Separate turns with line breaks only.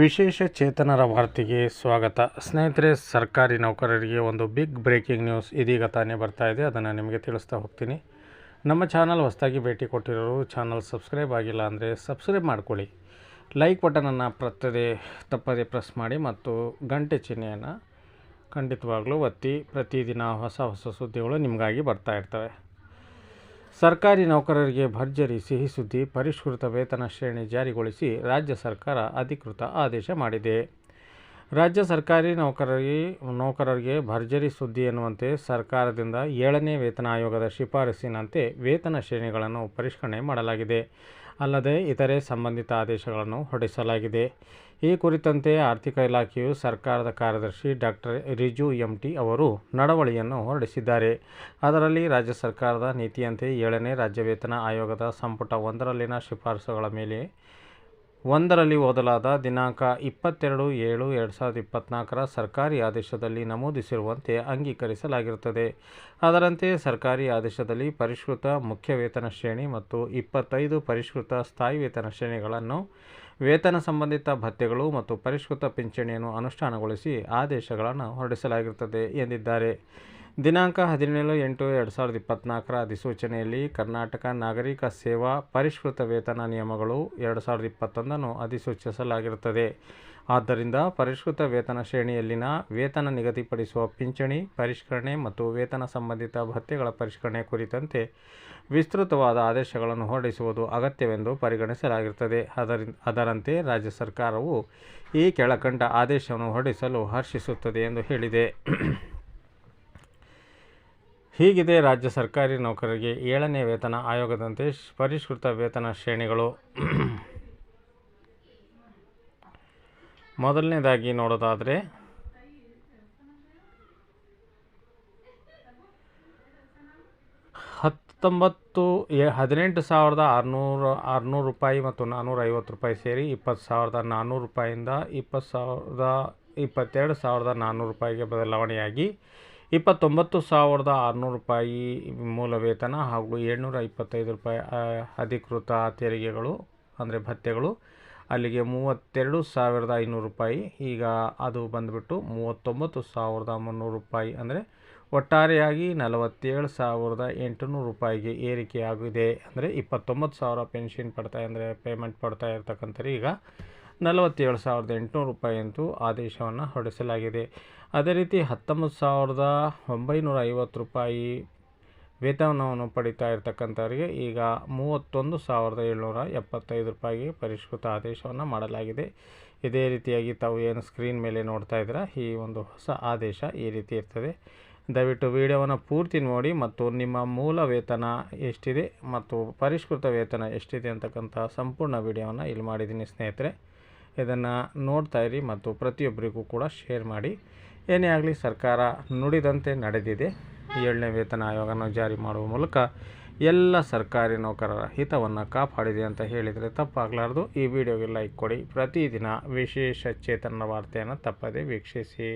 ವಿಶೇಷ ಚೇತನರ ವಾರ್ತೆಗೆ ಸ್ವಾಗತ. ಸ್ನೇಹಿತರೆ, ಸರ್ಕಾರಿ ನೌಕರರಿಗೆ ಒಂದು ಬಿಗ್ ಬ್ರೇಕಿಂಗ್ ನ್ಯೂಸ್ ಇದೀಗ ತಾನೇ ಬರ್ತಾ ಇದೆ. ಅದನ್ನು ನಿಮಗೆ ತಿಳಿಸ್ತಾ ಹೋಗ್ತೀನಿ. ನಮ್ಮ ಚಾನಲ್ ಹೊಸದಾಗಿ ಭೇಟಿ ಕೊಟ್ಟಿರೋರು ಚಾನಲ್ ಸಬ್ಸ್ಕ್ರೈಬ್ ಆಗಿಲ್ಲ ಅಂದರೆ ಸಬ್ಸ್ಕ್ರೈಬ್ ಮಾಡ್ಕೊಳ್ಳಿ. ಲೈಕ್ ಬಟನನ್ನು ಪ್ರತ್ತದೆ ತಪ್ಪದೇ ಪ್ರೆಸ್ ಮಾಡಿ ಮತ್ತು ಗಂಟೆ ಚಿಹ್ನೆಯನ್ನು ಖಂಡಿತವಾಗ್ಲೂ ಒತ್ತಿ ಪ್ರತಿದಿನ ಹೊಸ ಹೊಸ ಸುದ್ದಿಗಳು ನಿಮಗಾಗಿ ಬರ್ತಾ ಇರ್ತವೆ. ಸರ್ಕಾರಿ ನೌಕರರಿಗೆ ಭರ್ಜರಿ ಸಿಹಿ ಸುದ್ದಿ ಪರಿಷ್ಕೃತ ವೇತನ ಶ್ರೇಣಿ ಜಾರಿಗೊಳಿಸಿ ರಾಜ್ಯ ಸರ್ಕಾರ ಅಧಿಕೃತ ಆದೇಶ ಮಾಡಿದೆ. ರಾಜ್ಯ ಸರ್ಕಾರಿ ನೌಕರರಿಗೆ ನೌಕರರಿಗೆ ಭರ್ಜರಿ ಸುದ್ದಿ ಎನ್ನುವಂತೆ ಸರ್ಕಾರದಿಂದ ಏಳನೇ ವೇತನ ಆಯೋಗದ ಶಿಫಾರಸಿನಂತೆ ವೇತನ ಶ್ರೇಣಿಗಳನ್ನು ಪರಿಷ್ಕರಣೆ ಮಾಡಲಾಗಿದೆ. ಅಲ್ಲದೆ ಇತರೆ ಸಂಬಂಧಿತ ಆದೇಶಗಳನ್ನು ಹೊರಡಿಸಲಾಗಿದೆ. ಈ ಕುರಿತಂತೆ ಆರ್ಥಿಕ ಇಲಾಖೆಯು ಸರ್ಕಾರದ ಕಾರ್ಯದರ್ಶಿ ಡಾಕ್ಟರ್ ರಿಜು ಎಂ ಟಿ ಅವರು ನಡವಳಿಯನ್ನು ಹೊರಡಿಸಿದ್ದಾರೆ. ಅದರಲ್ಲಿ ರಾಜ್ಯ ಸರ್ಕಾರದ ನೀತಿಯಂತೆ ಏಳನೇ ರಾಜ್ಯ ವೇತನ ಆಯೋಗದ ಸಂಪುಟ ಒಂದರಲ್ಲಿನ ಶಿಫಾರಸುಗಳ ಮೇಲೆ ಒಂದರಲ್ಲಿ ಓದಲಾದ ದಿನಾಂಕ ಇಪ್ಪತ್ತೆರಡು ಏಳು ಎರಡು ಸಾವಿರದ ಇಪ್ಪತ್ತ್ನಾಲ್ಕರ ಸರ್ಕಾರಿ ಆದೇಶದಲ್ಲಿ ನಮೂದಿಸಿರುವಂತೆ ಅಂಗೀಕರಿಸಲಾಗಿರುತ್ತದೆ. ಅದರಂತೆ ಸರ್ಕಾರಿ ಆದೇಶದಲ್ಲಿ ಪರಿಷ್ಕೃತ ಮುಖ್ಯ ವೇತನ ಶ್ರೇಣಿ ಮತ್ತು ಇಪ್ಪತ್ತೈದು ಪರಿಷ್ಕೃತ ಸ್ಥಾಯಿ ವೇತನ ಶ್ರೇಣಿಗಳನ್ನು, ವೇತನ ಸಂಬಂಧಿತ ಭತ್ಯೆಗಳು ಮತ್ತು ಪರಿಷ್ಕೃತ ಪಿಂಚಣಿಯನ್ನು ಅನುಷ್ಠಾನಗೊಳಿಸಿ ಆದೇಶಗಳನ್ನು ಹೊರಡಿಸಲಾಗಿರುತ್ತದೆ ಎಂದಿದ್ದಾರೆ. ದಿನಾಂಕ ಹದಿನೇಳು ಎಂಟು ಎರಡು ಸಾವಿರದ ಇಪ್ಪತ್ನಾಲ್ಕರ ಅಧಿಸೂಚನೆಯಲ್ಲಿ ಕರ್ನಾಟಕ ನಾಗರಿಕ ಸೇವಾ ಪರಿಷ್ಕೃತ ವೇತನ ನಿಯಮಗಳು ಎರಡು ಸಾವಿರದ ಇಪ್ಪತ್ತೊಂದನ್ನು ಅಧಿಸೂಚಿಸಲಾಗಿರುತ್ತದೆ. ಆದ್ದರಿಂದ ಪರಿಷ್ಕೃತ ವೇತನ ಶ್ರೇಣಿಯಲ್ಲಿನ ವೇತನ ನಿಗದಿಪಡಿಸುವ ಪಿಂಚಣಿ, ಪರಿಷ್ಕರಣೆ ಮತ್ತು ವೇತನ ಸಂಬಂಧಿತ ಭತ್ಯೆಗಳ ಪರಿಷ್ಕರಣೆ ಕುರಿತಂತೆ ವಿಸ್ತೃತವಾದ ಆದೇಶಗಳನ್ನು ಹೊರಡಿಸುವುದು ಅಗತ್ಯವೆಂದು ಪರಿಗಣಿಸಲಾಗಿರುತ್ತದೆ. ಅದರಿಂದ ಅದರಂತೆ ರಾಜ್ಯ ಸರ್ಕಾರವು ಈ ಕೆಳಕಂಡ ಆದೇಶವನ್ನು ಹೊರಡಿಸಲು ಹರ್ಷಿಸುತ್ತದೆ ಎಂದು ಹೇಳಿದೆ. ಹೀಗಿದೆ ರಾಜ್ಯ ಸರ್ಕಾರಿ ನೌಕರರಿಗೆ ಏಳನೇ ವೇತನ ಆಯೋಗದಂತೆ ಪರಿಷ್ಕೃತ ವೇತನ ಶ್ರೇಣಿಗಳು. ಮೊದಲನೇದಾಗಿ ನೋಡೋದಾದರೆ, ಹತ್ತೊಂಬತ್ತು ಹದಿನೆಂಟು ಸಾವಿರದ ಆರುನೂರು ಆರುನೂರು ರೂಪಾಯಿ ಮತ್ತು ನಾನ್ನೂರ ಐವತ್ತು ರೂಪಾಯಿ ಸೇರಿ ಇಪ್ಪತ್ತು ಸಾವಿರದ ನಾನ್ನೂರು ರೂಪಾಯಿಂದ ಇಪ್ಪತ್ತು ಸಾವಿರದ, ಇಪ್ಪತ್ತೆರಡು ಸಾವಿರದ ನಾನ್ನೂರು ರೂಪಾಯಿಗೆ ಬದಲಾವಣೆಯಾಗಿ ಇಪ್ಪತ್ತೊಂಬತ್ತು ಸಾವಿರದ ಆರುನೂರು ರೂಪಾಯಿ ಮೂಲ ವೇತನ ಹಾಗೂ ಏಳ್ನೂರ ಇಪ್ಪತ್ತೈದು ರೂಪಾಯಿ ಅಧಿಕೃತ ತೆರಿಗೆಗಳು, ಅಂದರೆ ಭತ್ಯೆಗಳು. ಅಲ್ಲಿಗೆ ಮೂವತ್ತೆರಡು ಸಾವಿರದ ಐನೂರು ರೂಪಾಯಿ. ಈಗ ಅದು ಬಂದುಬಿಟ್ಟು ಮೂವತ್ತೊಂಬತ್ತು ಸಾವಿರದ ಮುನ್ನೂರು ರೂಪಾಯಿ. ಅಂದರೆ ಒಟ್ಟಾರೆಯಾಗಿ ನಲವತ್ತೇಳು ಸಾವಿರದ ಎಂಟುನೂರು ರೂಪಾಯಿಗೆ ಏರಿಕೆಯಾಗಿದೆ. ಅಂದರೆ ಇಪ್ಪತ್ತೊಂಬತ್ತು ಸಾವಿರ ಪೆನ್ಷನ್ ಪಡ್ತಾ, ಅಂದರೆ ಪೇಮೆಂಟ್ ಪಡ್ತಾ ಇರ್ತಕ್ಕಂಥವ್ರು ಈಗ ನಲವತ್ತೇಳು ಸಾವಿರದ ಎಂಟುನೂರು ರೂಪಾಯಿ ಅಂತೂ ಆದೇಶವನ್ನು ಹೊರಡಿಸಲಾಗಿದೆ. ಅದೇ ರೀತಿ ಹತ್ತೊಂಬತ್ತು ಸಾವಿರದ ಒಂಬೈನೂರ ಐವತ್ತು ರೂಪಾಯಿ ವೇತನವನ್ನು ಪಡಿತಾ ಇರತಕ್ಕಂಥವರಿಗೆ ಈಗ ಮೂವತ್ತೊಂದು ಸಾವಿರದ ಏಳ್ನೂರ ಎಪ್ಪತ್ತೈದು ರೂಪಾಯಿಗೆ ಪರಿಷ್ಕೃತ ಆದೇಶವನ್ನು ಮಾಡಲಾಗಿದೆ. ಇದೇ ರೀತಿಯಾಗಿ ತಾವು ಏನು ಸ್ಕ್ರೀನ್ ಮೇಲೆ ನೋಡ್ತಾ ಇದ್ದೀರಾ, ಈ ಒಂದು ಹೊಸ ಆದೇಶ ಈ ರೀತಿ ಇರ್ತದೆ. ದಯವಿಟ್ಟು ವಿಡಿಯೋವನ್ನು ಪೂರ್ತಿ ನೋಡಿ ಮತ್ತು ನಿಮ್ಮ ಮೂಲ ವೇತನ ಎಷ್ಟಿದೆ ಮತ್ತು ಪರಿಷ್ಕೃತ ವೇತನ ಎಷ್ಟಿದೆ ಅಂತಕ್ಕಂಥ ಸಂಪೂರ್ಣ ವಿಡಿಯೋವನ್ನು ಇಲ್ಲಿ ಮಾಡಿದ್ದೀನಿ ಸ್ನೇಹಿತರೆ. ಇದನ್ನು ನೋಡ್ತಾ ಇರಿ ಮತ್ತು ಪ್ರತಿಯೊಬ್ಬರಿಗೂ ಕೂಡ ಶೇರ್ ಮಾಡಿ. ಏನೇ ಆಗಲಿ ಸರ್ಕಾರ ನುಡಿದಂತೆ ನಡೆದಿದೆ. ಏಳನೇ ವೇತನ ಆಯೋಗನ ಜಾರಿ ಮಾಡುವ ಮೂಲಕ ಎಲ್ಲ ಸರ್ಕಾರಿ ನೌಕರರ ಹಿತವನ್ನು ಕಾಪಾಡಿದೆ ಅಂತ ಹೇಳಿದರೆ ತಪ್ಪಾಗಲಾರ್ದು. ಈ ವಿಡಿಯೋಗೆ ಲೈಕ್ ಕೊಡಿ. ಪ್ರತಿದಿನ ವಿಶೇಷ ಚೇತನ ವಾರ್ತೆಯನ್ನು ತಪ್ಪದೇ ವೀಕ್ಷಿಸಿ.